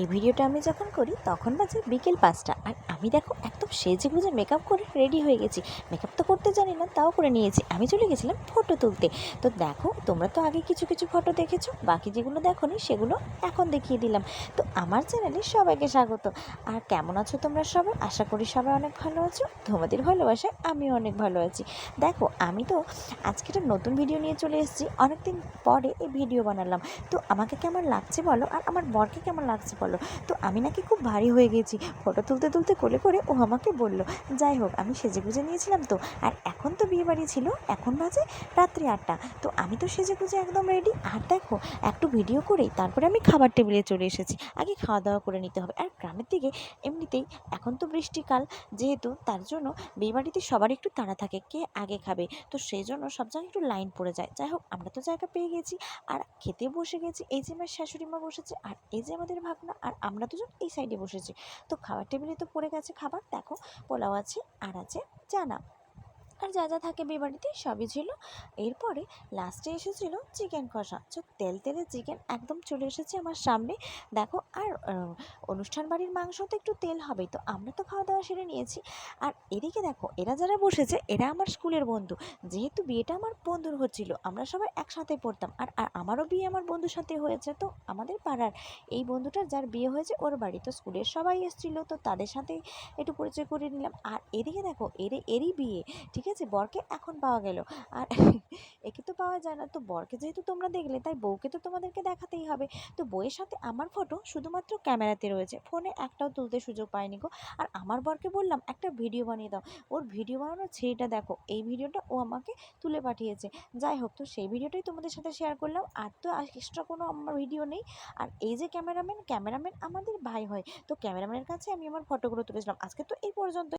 এই ভিডিওটা আমি যখন করি, তখন বাজে বিকেল পাঁচটা। আর আমি দেখো একদম সেজে গুজে মেকআপ করে রেডি হয়ে গেছি। মেকআপ তো করতে জানি না, তাও করে নিয়েছি। আমি চলে গেছিলাম ফটো তুলতে। তো দেখো, তোমরা তো আগে কিছু কিছু ফটো দেখেছ। বাকি যেগুলো দেখো নি সেগুলো এখন দেখিয়ে দিলাম। তো আমার চ্যানেলে সবাইকে স্বাগত। আর কেমন আছো তোমরা সবাই? আশা করি সবাই অনেক ভালো আছো। তোমাদের ভালোবাসায় আমিও অনেক ভালো আছি। দেখো, আমি তো আজকে একটা নতুন ভিডিও নিয়ে চলে এসেছি। অনেকদিন পরে এই ভিডিও বানালাম। তো আমাকে কেমন লাগছে বলো? আর আমার বরকে কেমন লাগছে বলো। তো আমি নাকি খুব ভারী হয়ে গেছি। ফটো তুলতে তুলতে কোলে করে ও আমাকে বলল, যাই হোক, আমি সেজে গুজে নিয়েছিলাম তো। আর এখন তো বিয়ে বাড়ি ছিল, এখন বাজে রাত্রি আটটা। তো আমি তো সেজে গুজে একদম রেডি আর দেখো, একটু ভিডিও করেই তারপরে আমি খাবার টেবিলে চলে এসেছি। আগে খাওয়া দাওয়া করে নিতে হবে। আর গ্রামের দিকে এমনিতেই এখন তো বৃষ্টিকাল। যেহেতু তার জন্য বিয়েবাড়িতে সবার একটু তাড়া থাকে, কে আগে খাবে? তো সেই জন্য সব জায়গায় একটু লাইন পড়ে যায়। যাই হোক, আমরা তো জায়গা পেয়ে গেছি। আর খেতে বসে গেছি। এই যে আমার শাশুড়ি মা বসেছে। আর এই যে আমাদের ভাগনা আর আমরা দুজন এই সাইডে বসেছি। তো খাবার টেবিলে তো পড়ে গেছে খাবার, দেখো, পোলাও আছে আর আছে, চানা। আর যা যা থাকে বিয়েবাড়িতে সবই ছিল। এরপরে লাস্টে এসেছিল চিকেন কষা। চোখ তেল তেলে চিকেন একদম চলে এসেছে আমার সামনে। দেখো, আর অনুষ্ঠান বাড়ির মাংস তো একটু তেল হবেই, তো আমরা তো খাওয়া দাওয়া সেরে নিয়েছি। আর এদিকে দেখো, এরা যারা বসেছে, এরা আমার স্কুলের বন্ধু। যেহেতু বিয়েটা আমার বন্ধুর হচ্ছিল, আমরা সবাই একসাথে পড়তাম। আর আর আমারও বিয়ে আমার বন্ধুর সাথে হয়েছে, তো আমাদের পাড়ার এই বন্ধুটার যার বিয়ে হয়েছে, ওর বাড়ি। তো স্কুলের সবাই এসেছিল, তো তাদের সাথে একটু পরিচয় করে নিলাম। আর এদিকে দেখো, এর, এরই বিয়ে, ঠিক আছে বরকে এখন পাওয়া গেল। আর একে তো পাওয়া যায় না। তো বরকে যেহেতু তোমরা দেখলে, তাই বউকে তো তোমাদেরকে দেখাতেই হবে। তো বউয়ের সাথে আমার ফটো শুধুমাত্র ক্যামেরাতে রয়েছে। ফোনে একটাও তুলতে সুযোগ পাইনি গো। আর আমার বরকে বললাম, একটা ভিডিও বানিয়ে দাও। ওর ভিডিও বানানোর ছেলেটা দেখো, এই ভিডিওটা ও আমাকে তুলে পাঠিয়েছে। যাই হোক, তো সেই ভিডিওটাই তোমাদের সাথে শেয়ার করলাম। আর তো এক্সট্রা কোনো আমার ভিডিও নেই। আর এই যে ক্যামেরাম্যান ক্যামেরাম্যান আমাদের ভাই হয়। তো ক্যামেরাম্যানের কাছে আমি আমার ফটোগুলো তুলেছিলাম আজকে তো এই পর্যন্ত